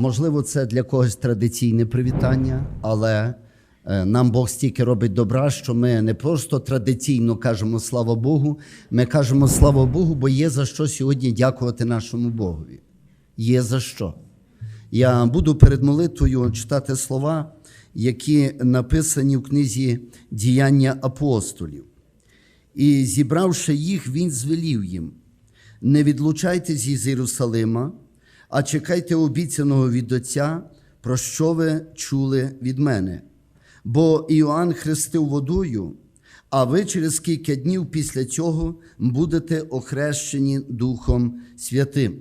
Можливо, це для когось традиційне привітання, але е, нам Бог стільки робить добра, що ми не просто традиційно кажемо слава Богу, ми кажемо слава Богу, бо є за що сьогодні дякувати нашому Богові. Є за що. Я буду перед молитвою читати слова, які написані в книзі Діяння апостолів. І зібравши їх, він звелів їм: не відлучайтесь із Єрусалима, а чекайте обіцяного від Отця, про що ви чули від мене. Бо Іоанн хрестив водою, а ви через кілька днів після цього будете охрещені Духом Святим.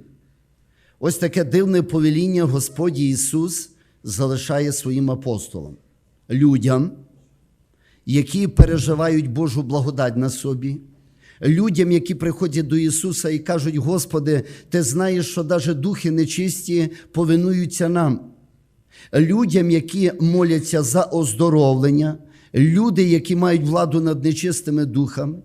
Ось таке дивне повеління Господь Ісус залишає своїм апостолам, людям, які переживають Божу благодать на собі, людям, які приходять до Ісуса і кажуть: Господи, Ти знаєш, що навіть духи нечисті повинуються нам. Людям, які моляться за оздоровлення, люди, які мають владу над нечистими духами,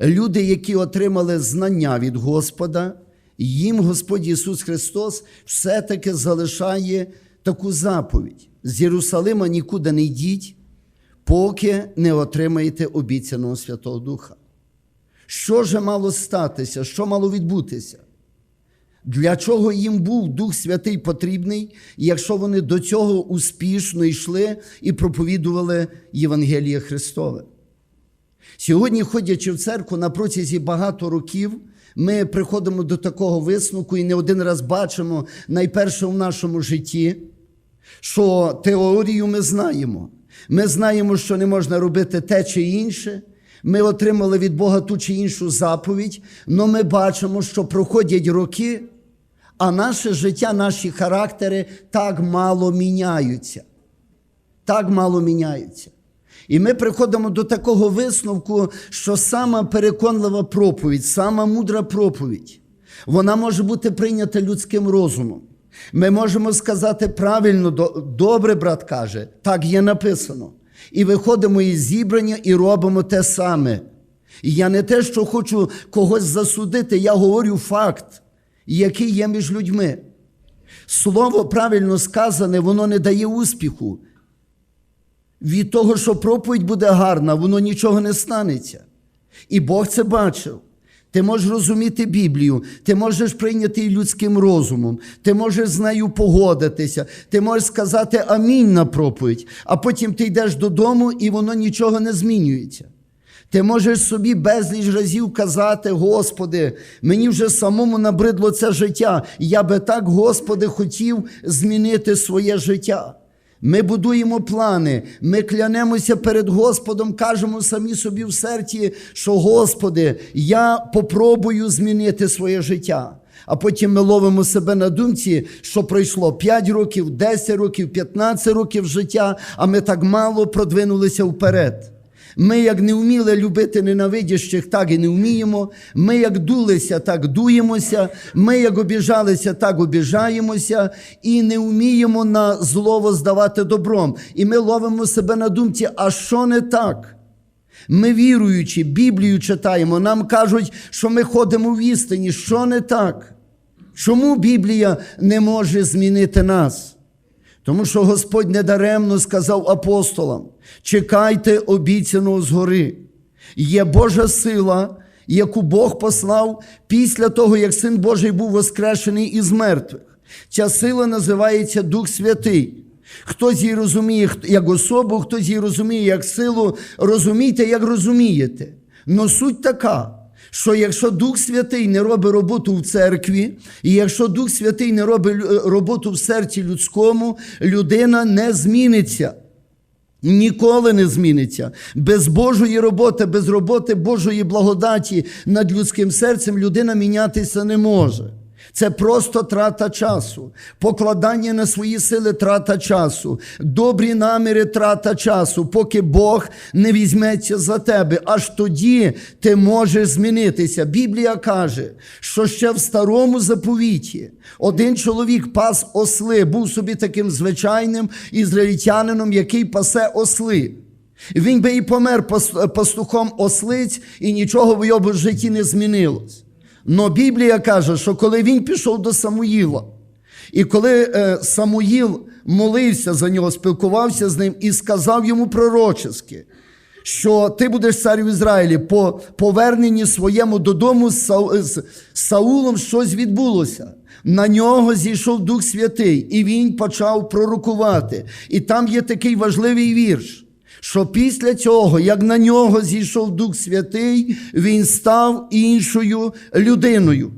люди, які отримали знання від Господа, їм Господь Ісус Христос все-таки залишає таку заповідь: з Єрусалима нікуди не йдіть, поки не отримаєте обіцяного Святого Духа. Що же мало статися, що мало відбутися? Для чого їм був Дух Святий потрібний, якщо вони до цього успішно йшли і проповідували Євангеліє Христове? Сьогодні, ходячи в церкву на протязі багато років, ми приходимо до такого висновку і не один раз бачимо найперше в нашому житті, що теорію ми знаємо. Ми знаємо, що не можна робити те чи інше. Ми отримали від Бога ту чи іншу заповідь, але ми бачимо, що проходять роки, а наше життя, наші характери так мало міняються. Так мало міняються. І ми приходимо до такого висновку, що сама переконлива проповідь, сама мудра проповідь, вона може бути прийнята людським розумом. Ми можемо сказати правильно, добре, брат каже, так є написано. І виходимо із зібрання і робимо те саме. І я не те, що хочу когось засудити, я говорю факт, який є між людьми. Слово правильно сказане, воно не дає успіху. Від того, що проповідь буде гарна, воно нічого не станеться. І Бог це бачив. Ти можеш розуміти Біблію, ти можеш прийняти її людським розумом, ти можеш з нею погодитися, ти можеш сказати амінь на проповідь, а потім ти йдеш додому і воно нічого не змінюється. Ти можеш собі безліч разів казати, Господи, мені вже самому набридло це життя. Я би так, Господи, хотів змінити своє життя. Ми будуємо плани, ми клянемося перед Господом, кажемо самі собі в серці, що Господи, я попробую змінити своє життя. А потім ми ловимо себе на думці, що пройшло 5 років, 10 років, 15 років життя, а ми так мало продвинулися вперед. Ми, як не вміли любити ненавидящих, так і не вміємо. Ми, як дулися, так дуємося. Ми, як обіжалися, так обіжаємося, і не вміємо на злово здавати добром. І ми ловимо себе на думці, а що не так? Ми віруючи, Біблію читаємо, нам кажуть, що ми ходимо в істині. Що не так? Чому Біблія не може змінити нас? Тому що Господь недаремно сказав апостолам: чекайте обіцяного згори. Є Божа сила, яку Бог послав після того, як Син Божий був воскрешений із мертвих. Ця сила називається Дух Святий. Хтось її розуміє як особу, хтось її розуміє як силу. Розумійте, як розумієте. Но суть така що якщо Дух Святий не робить роботу в церкві, і якщо Дух Святий не робить роботу в серці людському, людина не зміниться. Ніколи не зміниться. Без Божої роботи, без роботи Божої благодаті над людським серцем людина мінятися не може. Це просто трата часу, покладання на свої сили трата часу, добрі наміри трата часу, поки Бог не візьметься за тебе. Аж тоді ти можеш змінитися. Біблія каже, що ще в старому заповіті один чоловік пас осли, був собі таким звичайним ізраїльтянином, який пасе осли. Він би і помер пастухом ослиць, і нічого в його житті не змінилось. Но Біблія каже, що коли він пішов до Самуїла, І коли е, Самуїл молився за нього, спілкувався з ним і сказав йому пророчески, що ти будеш цар в Ізраїлі, по поверненні своєму додому з, Сау- з Саулом щось відбулося. На нього зійшов Дух Святий, і він почав пророкувати. І там є такий важливий вірш, що після цього, як на нього зійшов Дух Святий, він став іншою людиною.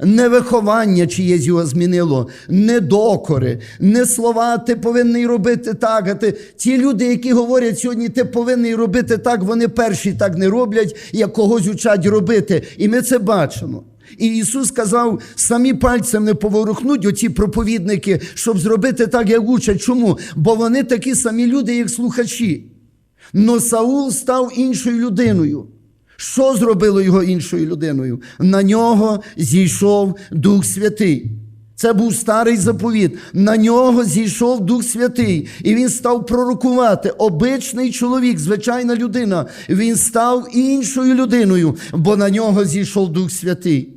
Не виховання чиєсь його змінило, не докори, не слова, ти повинний робити так. А ти... Ті люди, які говорять сьогодні, ти повинний робити так, вони перші так не роблять, як когось учать робити. І ми це бачимо. І Ісус сказав, самі пальцем не поворухнуть оці проповідники, щоб зробити так, як учать. Чому? Бо вони такі самі люди, як слухачі. Но Саул став іншою людиною. Що зробило його іншою людиною? На нього зійшов Дух Святий. Це був старий заповіт. На нього зійшов Дух Святий, і він став пророкувати. Обичний чоловік, звичайна людина. Він став іншою людиною, бо на нього зійшов Дух Святий.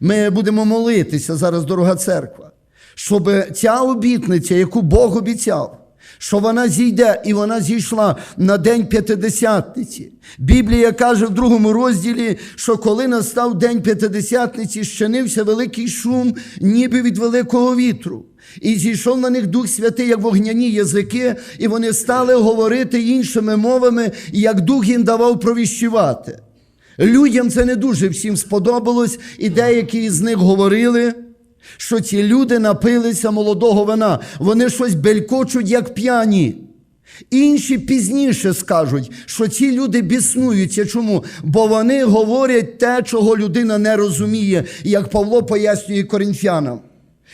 Ми будемо молитися зараз, дорога церква, щоб ця обітниця, яку Бог обіцяв, що вона зійде і вона зійшла на день П'ятидесятниці. Біблія каже в другому розділі, що коли настав день П'ятидесятниці, щинився великий шум, ніби від великого вітру. І зійшов на них Дух Святий, як вогняні язики, і вони стали говорити іншими мовами, як Дух їм давав провіщувати. Людям це не дуже всім сподобалось, і деякі з них говорили, що ці люди напилися молодого вина. Вони щось белькочуть, як п'яні. Інші пізніше скажуть, що ці люди біснуються. Чому? Бо вони говорять те, чого людина не розуміє, як Павло пояснює коринфянам.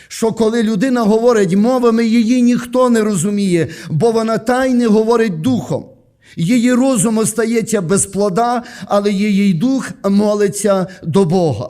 Що коли людина говорить мовами, її ніхто не розуміє, бо вона тайне говорить духом. Її розум остається без плода, але її дух молиться до Бога.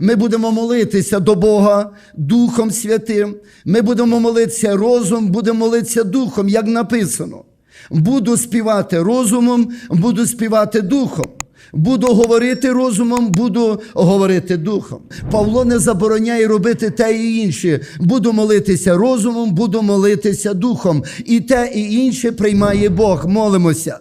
Ми будемо молитися до Бога Духом Святим. Ми будемо молитися розум, будемо молитися духом, як написано. Буду співати розумом, буду співати духом. Буду говорити розумом, буду говорити духом. Павло не забороняє робити те і інше. Буду молитися розумом, буду молитися духом. І те, і інше приймає Бог. Молимося.